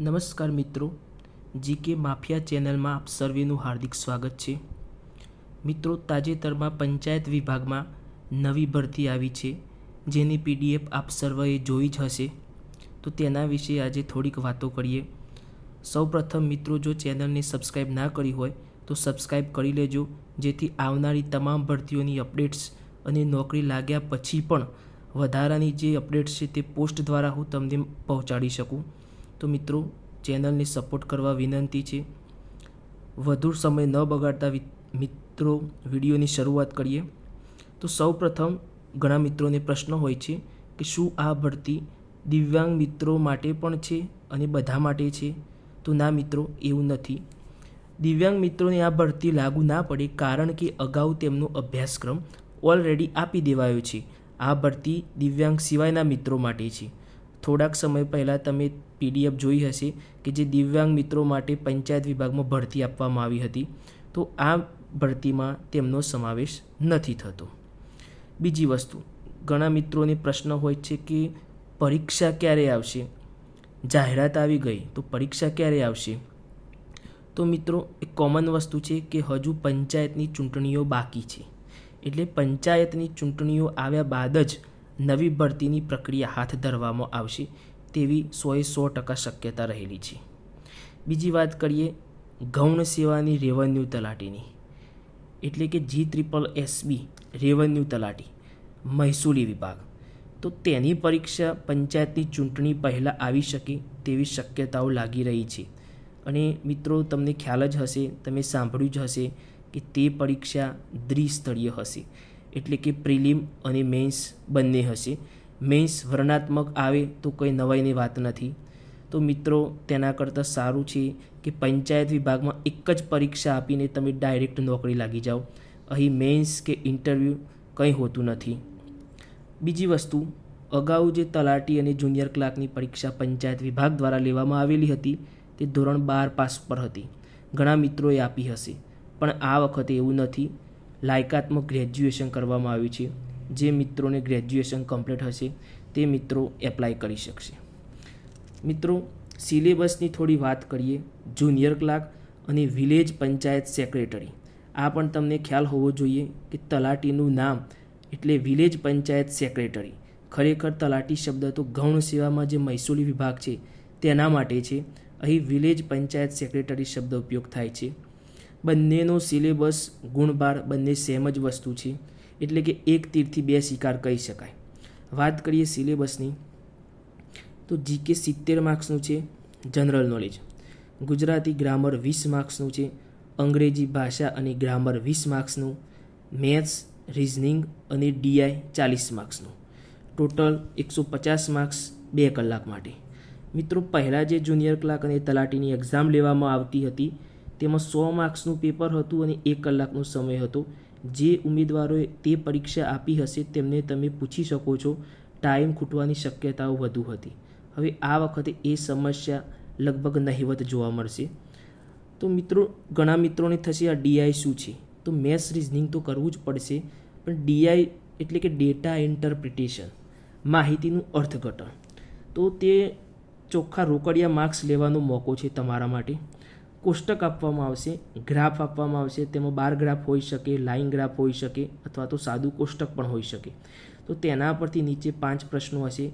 નમસ્કાર મિત્રો, GK mafia ચેનલમાં આપ સર્વેનું હાર્દિક સ્વાગત છે. મિત્રો, તાજેતરમાં પંચાયત વિભાગમાં નવી ભરતી આવી છે. જેની પીડીએફ આપ સર્વેએ જોઈ જ હશે. તો તેના વિશે આજે થોડીક વાતો કરીએ. સૌપ્રથમ મિત્રો, જો ચેનલને સબસ્ક્રાઈબ ના કરી હોય, તો સબસ્ક્રાઈબ કરી લેજો. જેથી આવનારી તમામ ભરતીઓની અપડેટ્સ અને નોકરી લાગ્યા પછી પણ વધારાની જે અપડેટ્સ છે તે પોસ્ટ દ્વારા હું તમને પહોંચાડી શકું. તો મિત્રો, ચેનલને સપોર્ટ કરવા વિનંતી છે. વધુ સમય ન બગાડતા મિત્રો, વિડીયોની શરૂઆત કરીએ. તો સૌપ્રથમ ઘણા મિત્રોને પ્રશ્ન હોય છે કે શું આ ભરતી દિવ્યાંગ મિત્રો માટે પણ છે અને બધા માટે છે? તો ના મિત્રો, એવું નથી. દિવ્યાંગ મિત્રોને આ ભરતી લાગુ ના પડે કારણ કે અગાઉ તેમનો અભ્યાસક્રમ ઓલરેડી આપી દેવાયો છે. આ ભરતી દિવ્યાંગ સિવાયના મિત્રો માટે છે. થોડાક સમય પહેલાં તમે પીડીએફ જોઈ હશે કે જે દિવ્યાંગ મિત્રો માટે પંચાયત વિભાગમાં ભરતી આપવામાં આવી હતી. તો આ ભરતીમાં તેમનો સમાવેશ નથી થતો. બીજી વસ્તુ, ઘણા મિત્રોને પ્રશ્ન હોય છે કે પરીક્ષા ક્યારે આવશે? જાહેરાત આવી ગઈ, તો પરીક્ષા ક્યારે આવશે? તો મિત્રો, એક કોમન વસ્તુ છે કે હજુ પંચાયતની ચૂંટણીઓ બાકી છે. એટલે પંચાયતની ચૂંટણીઓ આવ્યા બાદ જ નવી ભરતીની પ્રક્રિયા હાથ ધરવામાં આવશે તેવી સોએ સો ટકા શક્યતા રહેલી છે. બીજી વાત કરીએ ગૌણ સેવાની રેવન્યુ તલાટીની. એટલે કે જી ત્રિપલ એસબી રેવન્યુ તલાટી, મહેસૂલી વિભાગ. તો તેની પરીક્ષા પંચાયતની ચૂંટણી પહેલાં આવી શકે તેવી શક્યતાઓ લાગી રહી છે. અને મિત્રો, તમને ખ્યાલ જ હશે, તમે સાંભળ્યું જ હશે કે તે પરીક્ષા દ્વિસ્તરીય હશે. એટલે કે પ્રિલિમ અને મેન્સ બંને હશે. મેન્સ વર્ણાત્મક આવે તો કંઈ નવાઈની વાત નથી. તો મિત્રો, તેના કરતાં સારું છે કે પંચાયત વિભાગમાં એક જ પરીક્ષા આપીને તમે ડાયરેક્ટ નોકરી લાગી જાઓ. અહીં મેન્સ કે ઇન્ટરવ્યૂ કંઈ હોતું નથી. બીજી વસ્તુ, અગાઉ જે તલાટી અને જુનિયર ક્લાર્કની પરીક્ષા પંચાયત વિભાગ દ્વારા લેવામાં આવેલી હતી, તે ધોરણ બાર પાસ પર હતી. ઘણા મિત્રોએ આપી હશે. પણ આ વખતે એવું નથી. લાયકાતમાં ગ્રેજ્યુએશન કરવામાં આવ્યું છે. જે મિત્રોને ગ્રેજ્યુએશન કમ્પ્લીટ હશે, તે મિત્રો એપ્લાય કરી શકશે. મિત્રો સિલેબસની થોડી વાત કરીએ. જુનિયર ક્લાર્ક અને વિલેજ પંચાયત સેક્રેટરી આ પણ તમને ખ્યાલ હોવો જોઈએ કે તલાટીનું નામ એટલે વિલેજ પંચાયત સેક્રેટરી ખરેખર તલાટી શબ્દ તો ગૌણ સેવામાં જે મહેસૂલી વિભાગ છે, તેના માટે છે. અહીં વિલેજ પંચાયત સેક્રેટરી શબ્દ ઉપયોગ થાય છે. બંનેનો સિલેબસ ગુણભાર બંને સેમ જ વસ્તુ છે. એટલે કે એક તીરથી બે શિકાર કહી શકાય. વાત કરીએ સિલેબસની, તો જીકે સિત્તેર માર્ક્સનું છે જનરલ નોલેજ ગુજરાતી ગ્રામર વીસ માર્ક્સનું છે, અંગ્રેજી ભાષા અને ગ્રામર વીસ માર્ક્સનું મેથ્સ રિઝનિંગ અને ડીઆઈ ચાલીસ માર્ક્સનું. ટોટલ એકસો પચાસ માર્ક્સ બે કલાક માટે. મિત્રો, પહેલાં જે જુનિયર ક્લાર્ક અને તલાટીની એક્ઝામ લેવામાં આવતી હતી તેમાં સો માર્ક્સનું પેપર હતું અને એક કલાકનો સમય હતો. જે ઉમેદવારોએ તે પરીક્ષા આપી હશે તેમને તમે પૂછી શકો છો. ટાઈમ ખૂટવાની શક્યતાઓ વધુ હતી. હવે આ વખતે એ સમસ્યા લગભગ નહિવત જોવા મળશે. તો મિત્રો, ઘણા મિત્રોને થશે આ ડીઆઈ શું છે? તો મેથ્સ રિઝનિંગ તો કરવું જ પડશે, પણ ડીઆઈ એટલે કે ડેટા ઇન્ટરપ્રિટેશન, માહિતીનું અર્થઘટન. તો તે ચોખ્ખા રોકડિયા માર્ક્સ લેવાનો મોકો છે તમારા માટે. કોષ્ટક આપવામાં આવશે, ગ્રાફ આપવામાં આવશે, તેમાં બાર ગ્રાફ હોઈ શકે, લાઇન ગ્રાફ હોઈ શકે અથવા તો સાદું કોષ્ટક પણ હોઈ શકે. તો તેના પરથી નીચે પાંચ પ્રશ્નો હશે,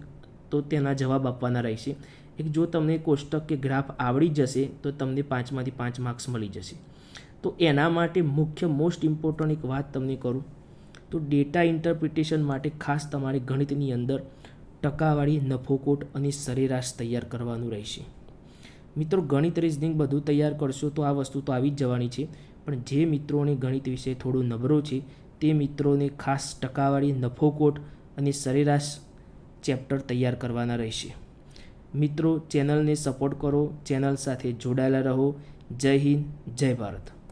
તો તેના જવાબ આપવાના રહેશે. એક, જો તમને કોષ્ટક કે ગ્રાફ આવડી જશે, તો તમને પાંચમાંથી પાંચ માર્ક્સ મળી જશે. તો એના માટે મુખ્ય મોસ્ટ ઇમ્પોર્ટન્ટ એક વાત તમને કરું. તો ડેટા ઇન્ટરપ્રિટેશન માટે ખાસ તમારે ગણિતની અંદર ટકાવાળી નફોકોટ અને સરેરાશ તૈયાર કરવાનું રહેશે. મિત્રો, ગણિત રિઝનિંગ બધું તૈયાર કરશો તો આ વસ્તુ તો આવી જ જવાની છે. પણ જે મિત્રોને ગણિત વિશે થોડું નબળો છે, તે મિત્રોને ખાસ ટકાવાળી નફોકોટ અને સરેરાશ ચેપ્ટર તૈયાર કરવાના રહેશે. મિત્રો, ચેનલને સપોર્ટ કરો, ચેનલ સાથે જોડાયેલા રહો. જય હિન્દ, જય ભારત.